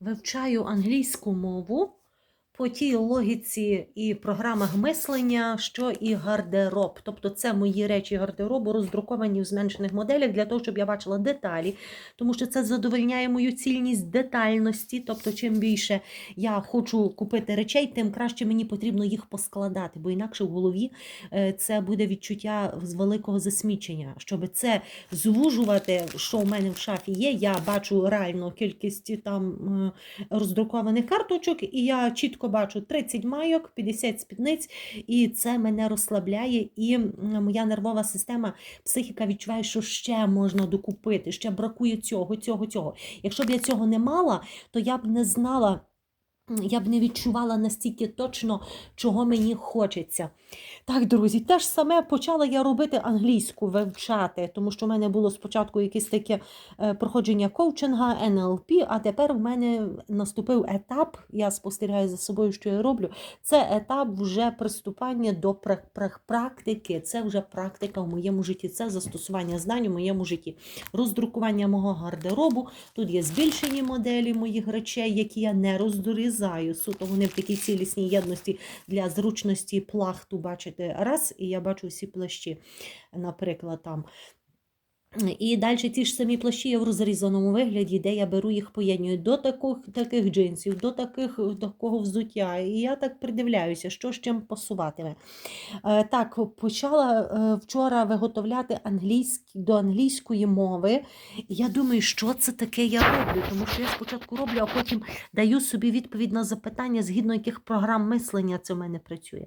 вивчаю англійську мову по тій логіці і програмах мислення, що і гардероб. Тобто це мої речі гардеробу, роздруковані в зменшених моделях для того, щоб я бачила деталі, тому що це задовольняє мою цільність детальності. Тобто, чим більше я хочу купити речей, тим краще мені потрібно їх поскладати, бо інакше в голові е, це буде відчуття з великого засмічення. Щоб це звужувати, що в мене в шафі є, я бачу реальну кількість там е, роздрукованих карточок, і я чітко бачу 30 майок, 50 спідниць, і це мене розслабляє. І моя нервова система, психіка відчуває, що ще можна докупити, ще бракує цього, цього, цього. Якщо б я цього не мала, то я б не знала. Я б не відчувала настільки точно, чого мені хочеться. Так, друзі, те ж саме почала я робити англійську вивчати, тому що в мене було спочатку якесь таке е, проходження коучинга, НЛП, а тепер в мене наступив етап, я спостерігаю за собою, що я роблю. Це етап вже приступання до пра- пра- практики. Це вже практика в моєму житті, це застосування знань у моєму житті. Роздрукування мого гардеробу. Тут є збільшені моделі моїх речей, які я не роздорізаю. Суто вони в такій цілісній єдності для зручності плахту бачите раз, і я бачу всі плащі, наприклад, там. І далі ті ж самі плащі є в розрізаному вигляді, де я беру їх поєднюю до таких, таких джинсів, до таких, такого взуття. І я так придивляюся, що з чим пасуватиме. Е, Так, почала е, вчора виготовляти англійські, до англійської мови. Я думаю, що це таке я роблю, тому що я спочатку роблю, а потім даю собі відповідь на запитання, згідно яких програм мислення це в мене працює.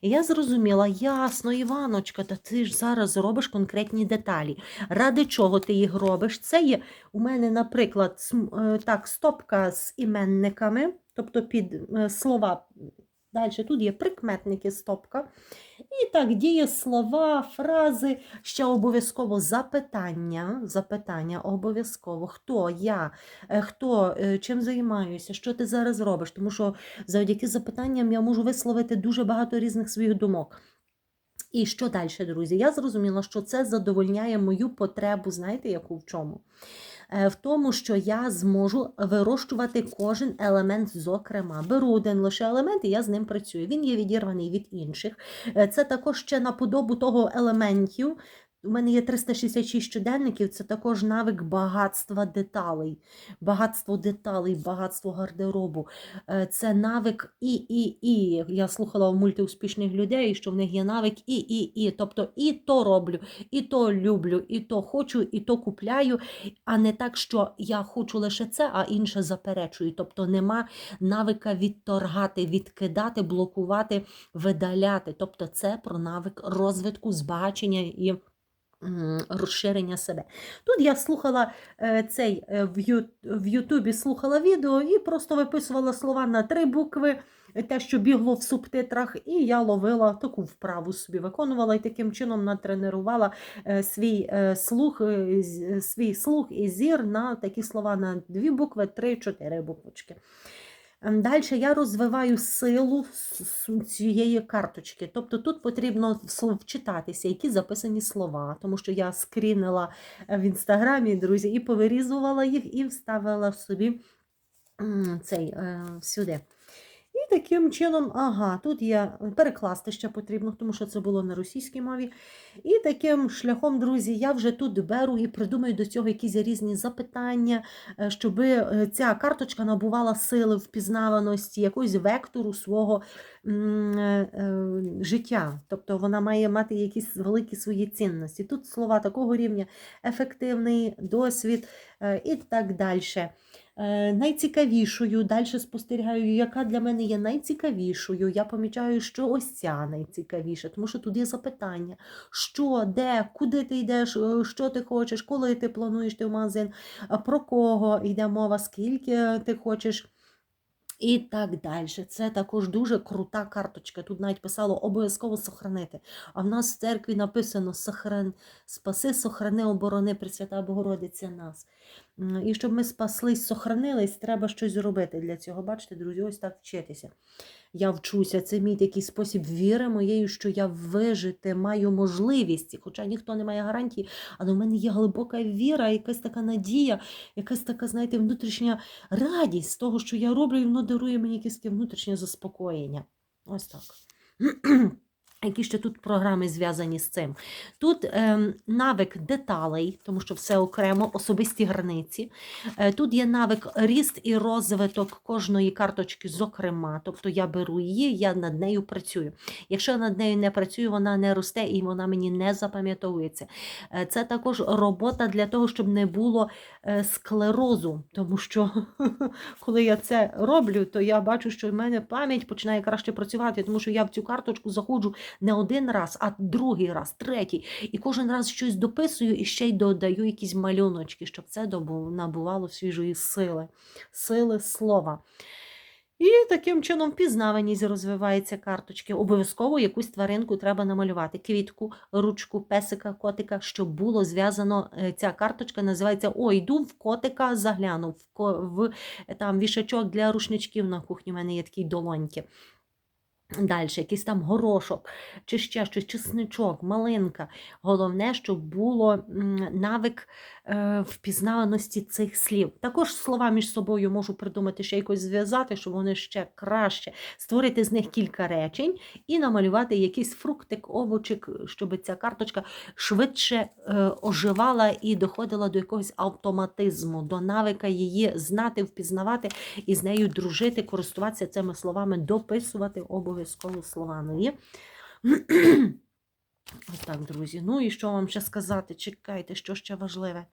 І я зрозуміла, ясно, Іваночка, та ти ж зараз робиш конкретні деталі. Ради чого ти їх робиш? Це є у мене, наприклад, е, так, стопка з іменниками, тобто під е, слова. Далі тут є прикметники, стопка. І так, діє слова, фрази, ще обов'язково запитання. Запитання обов'язково. Хто я, е, хто, чим займаюся, що ти зараз робиш? Тому що завдяки запитанням я можу висловити дуже багато різних своїх думок. І що далі, друзі? Я зрозуміла, що це задовольняє мою потребу, знаєте, яку в чому? Е, В тому, що я зможу вирощувати кожен елемент зокрема. Беру один лише елемент, і я з ним працюю. Він є відірваний від інших. Е, Це також ще на подобу того елементів. У мене є 366 щоденників, це також навик багатства деталей. Багатство деталей, багатство гардеробу. Е, Це навик і, і, і. Я слухала у мультиуспішних людей, що в них є навик і, і, і. Тобто і то роблю, і то люблю, і то хочу, і то купляю, а не так, що я хочу лише це, а інше заперечую. Тобто нема навика відторгати, відкидати, блокувати, видаляти. Тобто це про навик розвитку, збагачення і розширення себе. Тут я слухала е, цей е, в Ютубі слухала відео і просто виписувала слова на три букви, те, що бігло в субтитрах, і я ловила таку вправу собі, виконувала і таким чином натренувала е, свій слух, свій слух і зір на такі слова на дві букви, три-чотири буквочки. Далі я розвиваю силу цієї карточки. Тобто тут потрібно вчитатися, які записані слова, тому що я скрінила е, в інстаграмі, друзі, і повирізувала їх, і вставила собі цей е, сюди. Таким чином, ага, тут є перекласти ще потрібно, тому що це було на російській мові. І таким шляхом, друзі, я вже тут беру і придумаю до цього якісь різні запитання, щоб ця карточка набувала сили, впізнаваності, якогось вектору свого е, е, життя. Тобто вона має мати якісь великі свої цінності. Тут слова такого рівня ефективний досвід е, і так далі. Е, Найцікавішою, далі спостерігаю, яка для мене є найцікавішою. Я помічаю, що ось ця найцікавіша, тому що тут є запитання, що, де, куди ти йдеш, е, що ти хочеш, коли ти плануєш ти в магазин, про кого йде мова, скільки ти хочеш. І так далі. Це також дуже крута карточка. Тут навіть писало обов'язково сохранити. А в нас в церкві написано сохран... спаси, сохрани, оборони, Пресвята Богородиця нас. І щоб ми спаслись, сохранились, треба щось зробити для цього. Бачите, друзі, ось так вчитися. Я вчуся, це мій такий спосіб віри моєї, що я вижити маю можливість, хоча ніхто не має гарантії, але в мене є глибока віра, якась така надія, якась така, знаєте, внутрішня радість з того, що я роблю, і воно дарує мені якесь внутрішнє заспокоєння. Ось так. Які ще тут програми зв'язані з цим? Тут ем, навик деталей, тому що все окремо, особисті границі. Е, тут є навик ріст і розвиток кожної карточки, зокрема. Тобто я беру її, я над нею працюю. Якщо я над нею не працюю, вона не росте і вона мені не запам'ятовується. Е, це також робота для того, щоб не було е, склерозу, тому що коли я це роблю, то я бачу, що в мене пам'ять починає краще працювати, тому що я в цю карточку заходжу не один раз, а другий раз, третій. І кожен раз щось дописую і ще й додаю якісь малюночки, щоб це набувало свіжої сили, сили слова. І таким чином впізнаваність розвивається карточки. Обов'язково якусь тваринку треба намалювати. Квітку, ручку, песика, котика, щоб було зв'язано. е, Ця карточка називається О, йду в котика, загляну в, там вішачок для рушничків на кухні. У мене є такі долоньки. Далі, якийсь там горошок, чи ще щось, чесничок, малинка. Головне, щоб було навик впізнаваності цих слів. Також слова між собою можу придумати ще якось зв'язати, щоб вони ще краще створити з них кілька речень і намалювати якийсь фруктик, овочик, щоб ця карточка швидше е, оживала і доходила до якогось автоматизму, до навика її знати, впізнавати і з нею дружити, користуватися цими словами, дописувати обов'язково слова нові. Ось так, друзі. Ну і що вам ще сказати? Чекайте, що ще важливе.